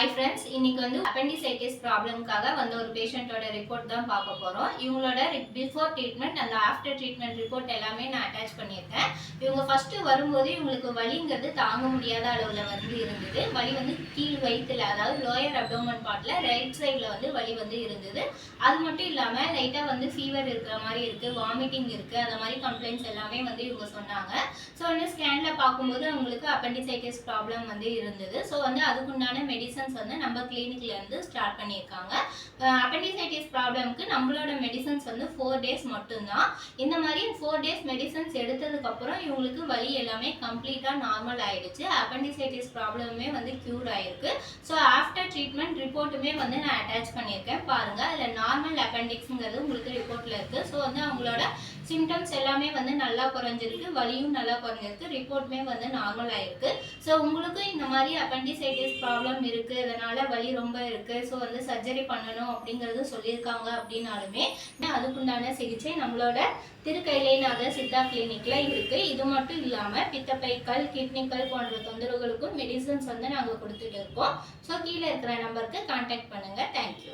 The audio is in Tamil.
ஹாய் ஃப்ரெண்ட்ஸ் இன்னைக்கு வந்து அப்பெண்டிசைட்டிஸ் ப்ராப்ளம்காக வந்து ஒரு பேஷண்ட்டோட ரிப்போர்ட் தான் பார்க்க போகிறோம் இவங்களோட பிஃபோர் ட்ரீட்மெண்ட் அந்த ஆஃப்டர் ட்ரீட்மெண்ட் ரிப்போர்ட் எல்லாமே நான் அட்டாச் பண்ணியிருக்கேன். இவங்க ஃபஸ்ட்டு வரும்போது இவங்களுக்கு வலிங்கிறது தாங்க முடியாத அளவில் வந்து இருந்தது. வலி வந்து கீழ் வயிற்றுல அதாவது லோயர் அப்டோமன் பார்ட்டில் ரைட் சைடில் வந்து வலி வந்து இருந்தது. அது மட்டும் இல்லாமல் லைட்டாக வந்து ஃபீவர் இருக்கிற மாதிரி இருக்குது வாமிட்டிங் இருக்குது அந்த மாதிரி கம்ப்ளைண்ட்ஸ் எல்லாமே வந்து இவங்க சொன்னாங்க. ஸோ வந்து ஸ்கேனில் பார்க்கும்போது அவங்களுக்கு அப்பண்டிசைட்டிஸ் ப்ராப்ளம் வந்து இருந்தது. ஸோ வந்து அதுக்குண்டான மெடிசன்ஸ் வந்து நம்ம கிளினிக்ல இருந்து ஸ்டார்ட் பண்ணியிருக்காங்க. அப்பண்டிசைட்டிஸ் ப்ராப்ளம்க்கு நம்மளோட மெடிசன்ஸ் வந்து ஃபோர் டேஸ் மட்டும்தான். இந்த மாதிரி ஃபோர் டேஸ் மெடிசன்ஸ் எடுத்ததுக்கப்புறம் இவங்களுக்கு வலி எல்லாமே கம்ப்ளீட்டாக நார்மல் ஆயிடுச்சு. அப்பண்டிசைட்டிஸ் ப்ராப்ளமே வந்து க்யூர் ஆயிருக்கு. ஸோ ஆஃப்டர் ட்ரீட்மெண்ட் ரிப்போர்ட்டுமே வந்து நான் அட்டாச் பண்ணியிருக்கேன். பாருங்கள் அதில் நார்மல் அப்பெண்டிக்ஸுங்கிறது உங்களுக்கு ரிப்போர்ட்டில் இருக்குது ஸோ வந்து அவங்களோட சிம்டம்ஸ் எல்லாமே வந்து நல்லா குறைஞ்சிருக்கு வலியும் நல்லா குறைஞ்சிருக்கு ரிப்போர்ட்டுமே வந்து நார்மல் ஆயிருக்கு. ஸோ உங்களுக்கும் இந்த மாதிரி அப்பண்டிசைட்டிஸ் ப்ராப்ளம் இருக்குது இதனால் வலி ரொம்ப இருக்குது ஸோ வந்து சர்ஜரி பண்ணணும் அப்படிங்கிறது சொல்லியிருக்காங்க அப்படின்னாலுமே அதுக்குண்டான சிகிச்சை நம்மளோட திருக்கைலைநாத சித்தா கிளினிக்ல இருக்கு. இது மட்டும் இல்லாம பித்தப்பைக்கள் கிட்னிக்கல் போன்ற தொந்தரவுகளுக்கும் மெடிசன்ஸ் வந்து நாங்கள் கொடுத்துட்டு இருக்கோம். ஸோ கீழே இருக்கிற நம்பருக்கு கான்டாக்ட் பண்ணுங்க. தேங்க்யூ